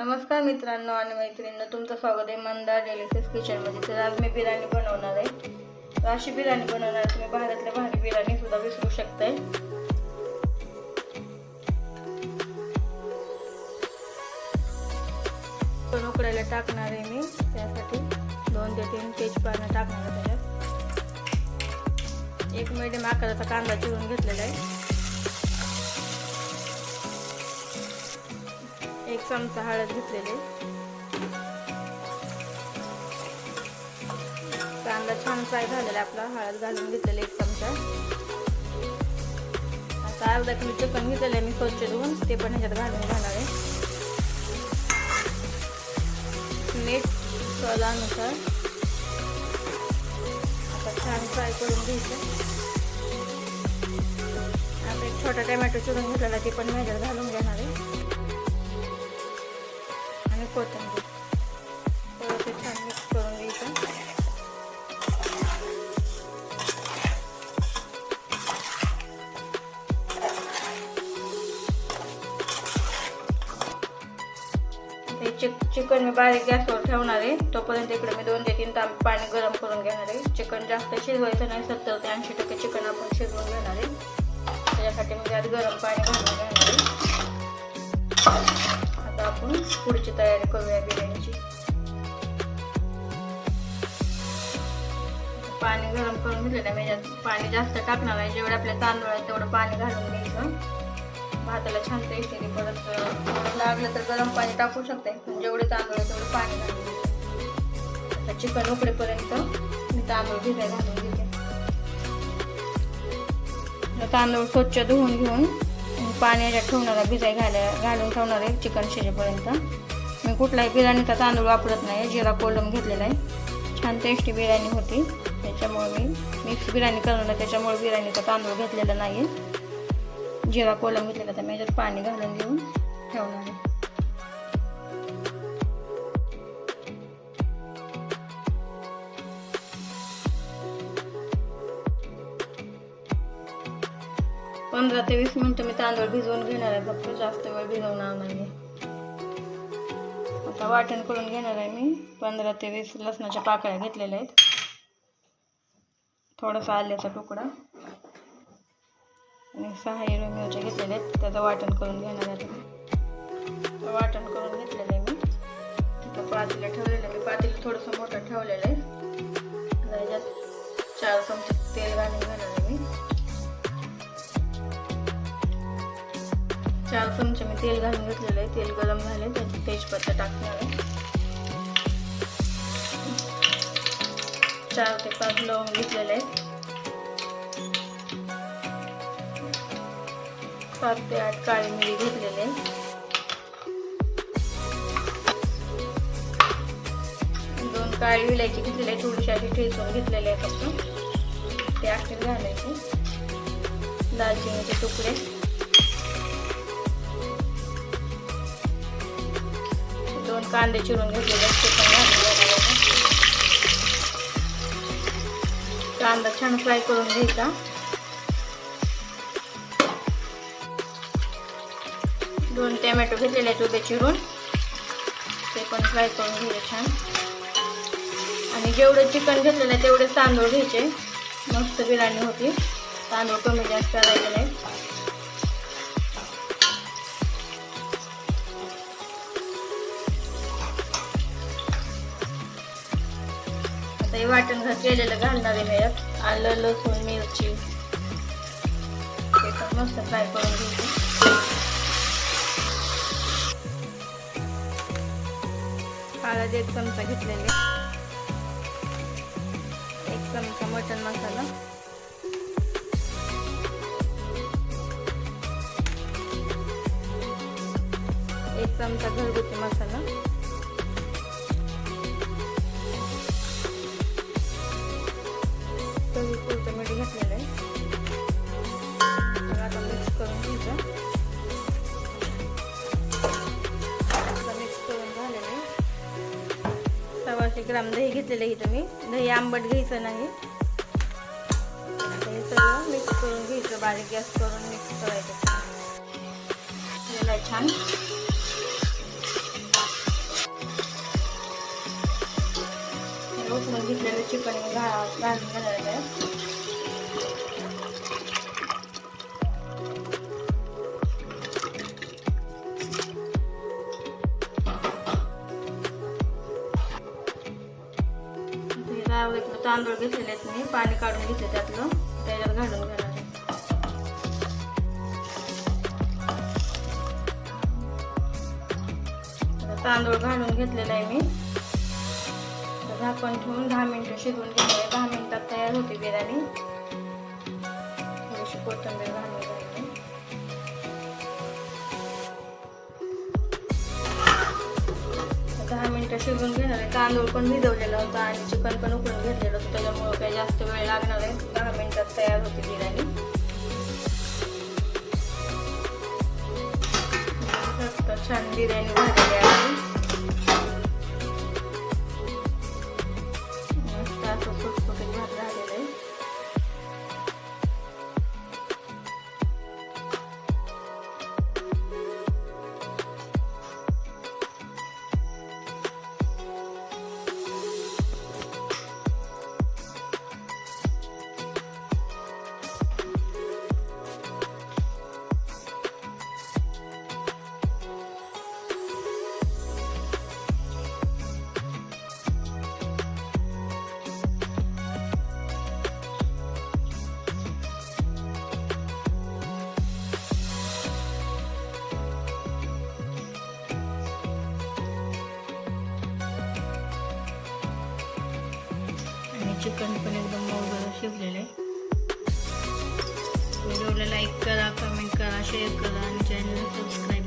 नमस्कार मित्रांनो आणि मैत्रिणींनो तुमचं स्वागत आहे मंदार डेलिसेस किचनमध्ये तर आज मी बिर्याणी बनवणार आहे. तर अशी बिर्याणी बनवणार आहे तुम्ही भारतातल्या भारी बिर्याणी सुद्धा विसरू शकताय. पण उकडायला टाकणार आहे मी त्यासाठी दोन ते तीन तेजपानं टाकणार आहे त्याच्यात. एक मिडियम आकाराचा कांदा चिरून घेतलेला आहे. एक चमचा हळद घेतलेली. कांदा छान फ्राय झालेला आपला हळद घालून घेतलेला एक चमचा. आता अर्धा किलो चिकन घेतलेलं आहे मी स्वच्छ धुवून ते पण ह्याच्यात घालून घालणार आहे. मीठ स्वादानुसार. आता छान फ्राय करून घ्यायचं. आता एक छोटा टमॅटो चिरून घेतलेला ते पण ह्याच्यात घालून घेणार आहे. कोथिंबीर. थोडंसं छान मिक्स करून घ्यायचं. चिक चिकन मी बारीक गॅसवर ठेवणार आहे. तोपर्यंत इकडे मी दोन ते तीन ताम पाणी गरम करून घेणार आहे. चिकन जास्त शिजवायचं नाही सत्तर ते ऐंशी टक्के चिकन आपण शिजवून घेणार आहे. त्याच्यासाठी मी त्यात गरम पाणी घालून घेणार आहे. आपण पुढची तयारी करूया बिर्याणीची. पाणी गरम करून घेतलेलं आहे मी पाणी जास्त टाकणार आहे जेवढं आपल्या तांदूळ आहे तेवढं पाणी घालून घ्यायचं. भाताला छान टेस्ट परत लागलं तर गरम पाणी टाकू शकते पण जेवढे तांदूळ आहे तेवढं पाणी घालून आता चिकन उकडेपर्यंत मी तांदूळ भिजाय घालून घेते. तांदूळ स्वच्छ धुवून घेऊन पाणी याच्यात भिजाय घालाय घालून ठेवणार आहे चिकन शिजेपर्यंत. मी कुठलाही बिर्याणीचा तांदूळ वापरत नाही जिरा कोलम घेतलेला आहे. छान टेस्टी बिर्याणी होती. त्याच्यामुळे मी मिक्स बिर्याणी करणार त्याच्यामुळे बिर्याणीचा तांदूळ घेतलेला नाही जिरा कोलम घेतलेला तर मी याच्यात पाणी घालून घेऊन ठेवणार आहे. पंधरा ते वीस मिनटं मी तांदूळ भिजवून घेणार आहे. फक्त जास्त वेळ भिजवणार नाही आता वाटण करून घेणार आहे मी. पंधरा ते वीस लसणाच्या पाकळ्या घेतलेल्या आहेत. थोडासा आल्याचा तुकडा. आणि सहा हिरव्या मिरच्या घेतलेल्या आहेत. त्याचं वाटण करून घेणार आहे वाटण करून घेतलेलं आहे मी. तिथं पातीला ठेवलेलं आहे. मी पातीला थोडंसं मोठं ठेवलेलं आहे. चार चमचे तेल घालून घेणार आहे मी. चार चमचे मी तेल घालून घेतलेलं आहे. तेल गरम झाले त्याची तेजपत्ता टाकणार आहे. चार ते पाच लवंग घेतलेले आहेत. सात ते आठ काळी मिरी घेतलेले दोन काळी विलायची घेतलेली आहे थोडीशी अशी ठेचून घेतलेले आहे फक्त. ते अखेर घालायचे. दालचिनीचे तुकडे. कांदे चिरून घेतलेले ते पण कांदा छान फ्राय करून घ्यायचा. दोन टॅमॅटो घेतलेले आहेत उभे चिरून. ते पण फ्राय करून घ्यायचे छान. आणि जेवढं चिकन घेतलेलं आहे तेवढे तांदूळ घ्यायचे. मस्त बिर्याणी होती. तांदूळ कमी जास्त करायचे नाही. हे वाटण केलेलं घालणार आहे मी यात आलं लसूण मिरची. ते पण मस्त फ्राय करून घेते. हळद एक चमचा घेतलेले. एक चमचा मटन मसाला. एक चमचा घरगुती मसाला. ग्राम दही घेतलेलं आहे तुम्ही दही आंबट घ्यायचं नाही. हे सगळं मिक्स करून घ्यायचं बारीक गॅस करून मिक्स करायचं. छान. उकडून घेतलेलं चिकन घालून घालायचं तांदूळ घेतलेले आहेत मी पाणी काढून घेतले त्यातलं. त्याच्यात घालून घेणार आहे. तांदूळ घालून घेतलेला आहे मी. झाकण ठेवून दहा मिनिटं शिजवून घेतले आहे दहा मिनिटात तयार होते बिर्याणी. थोडीशी कोथिंबीर घालून घ्यायची दहा मिनिटं शिजवून घेणार आहे. तांदूळ पण भिजवलेला होता आणि चिकन पण उकळून घेतलेलं जास्त वेळ लागणार आहे. दहा मिनिटात तयार होते बिर्याणी. मस्त छान बिर्याणी झाली. चिकन पण एकदम मऊ शिजलेलं. आहे व्हिडिओला लाईक करा कमेंट करा शेअर करा आणि चॅनल सबस्क्राईब